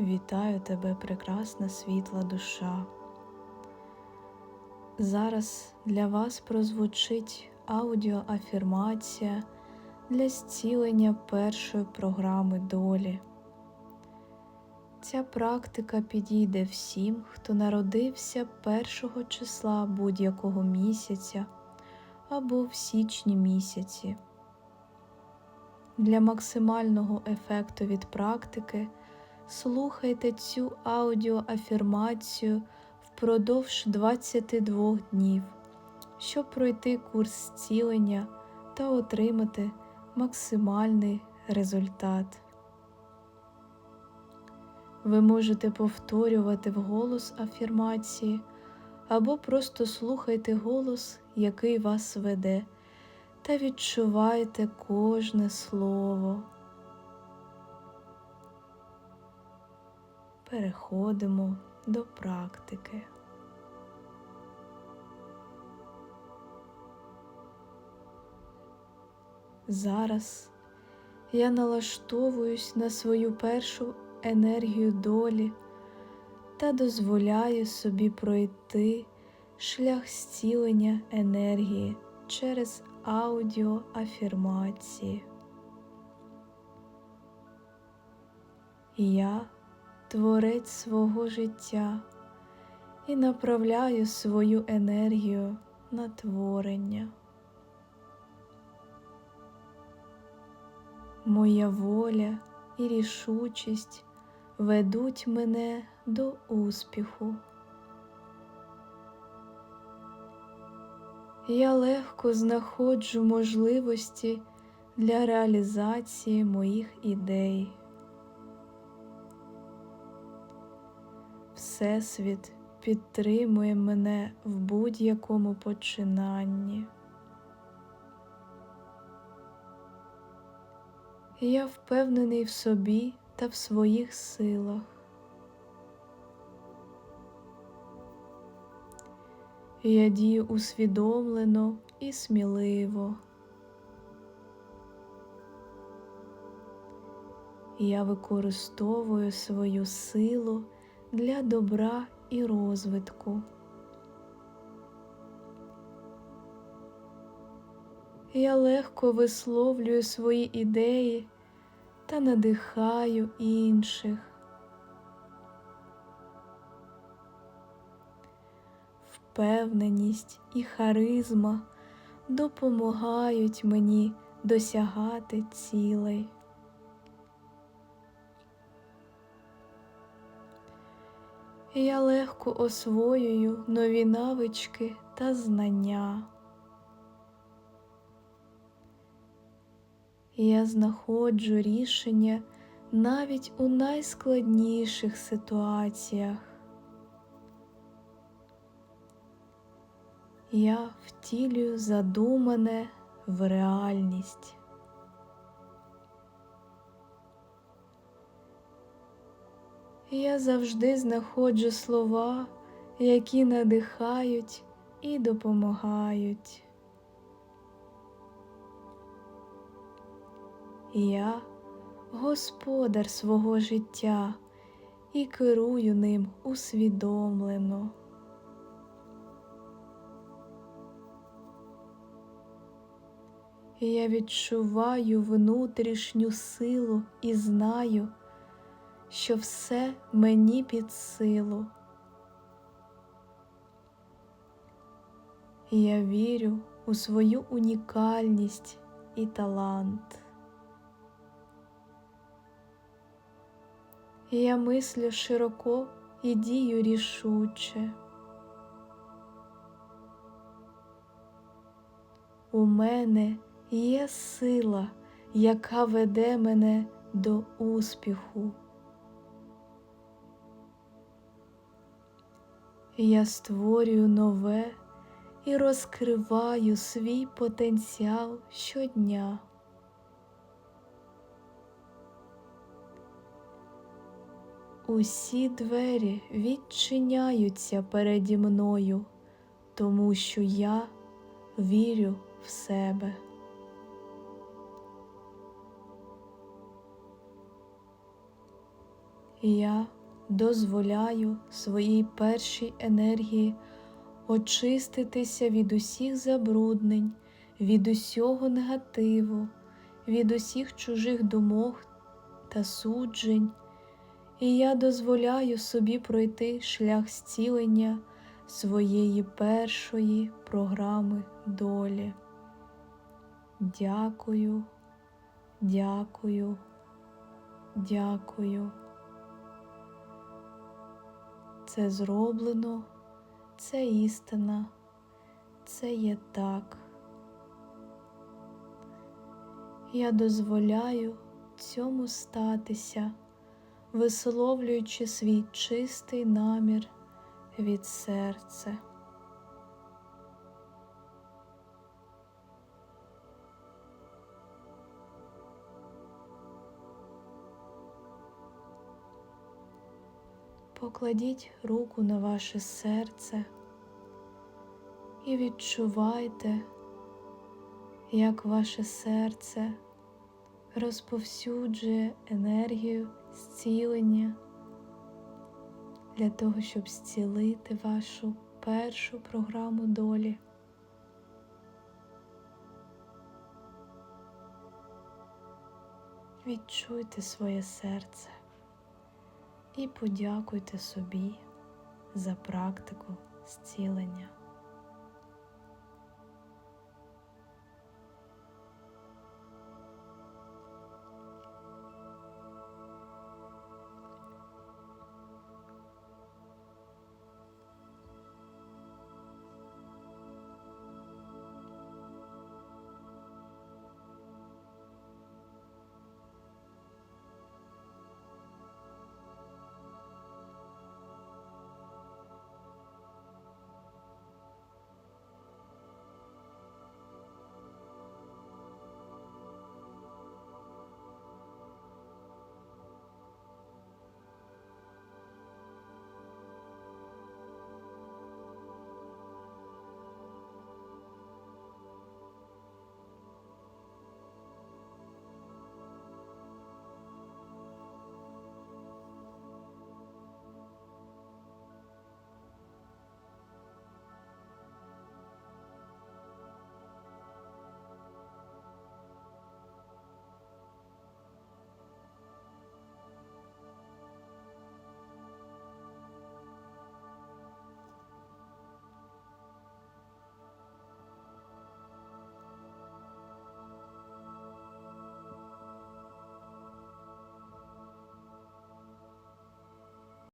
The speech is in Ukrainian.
Вітаю тебе, прекрасна світла душа. Зараз для вас прозвучить аудіоафірмація для зцілення першої програми долі. Ця практика підійде всім, хто народився першого числа будь-якого місяця або в січні місяці. Для максимального ефекту від практики слухайте цю аудіоафірмацію впродовж 22 днів, щоб пройти курс зцілення та отримати максимальний результат. Ви можете повторювати вголос афірмації або просто слухайте голос, який вас веде, та відчувайте кожне слово. Переходимо до практики. Зараз я налаштовуюсь на свою першу енергію долі та дозволяю собі пройти шлях зцілення енергії через аудіоафірмації. Я творець свого життя і направляю свою енергію на творення. Моя воля і рішучість ведуть мене до успіху. Я легко знаходжу можливості для реалізації моїх ідей. Всесвіт підтримує мене в будь-якому починанні. Я впевнений в собі та в своїх силах. Я дію усвідомлено і сміливо. Я використовую свою силу для добра і розвитку. Я легко висловлюю свої ідеї та надихаю інших. Впевненість і харизма допомагають мені досягати цілей. Я легко освоюю нові навички та знання. Я знаходжу рішення навіть у найскладніших ситуаціях. Я втілюю задумане в реальність. Я завжди знаходжу слова, які надихають і допомагають. Я господар свого життя і керую ним усвідомлено. Я відчуваю внутрішню силу і знаю, що все мені під силу. Я вірю у свою унікальність і талант. Я мислю широко і дію рішуче. У мене є сила, яка веде мене до успіху. Я створюю нове і розкриваю свій потенціал щодня. Усі двері відчиняються переді мною, тому що я вірю в себе. Я дозволяю своїй першій енергії очиститися від усіх забруднень, від усього негативу, від усіх чужих думок та суджень. І я дозволяю собі пройти шлях зцілення своєї першої програми долі. Дякую, дякую, дякую. Це зроблено, це істина, це є так. Я дозволяю цьому статися, висловлюючи свій чистий намір від серця. Покладіть руку на ваше серце і відчувайте, як ваше серце розповсюджує енергію зцілення для того, щоб зцілити вашу першу програму долі. Відчуйте своє серце і подякуйте собі за практику зцілення.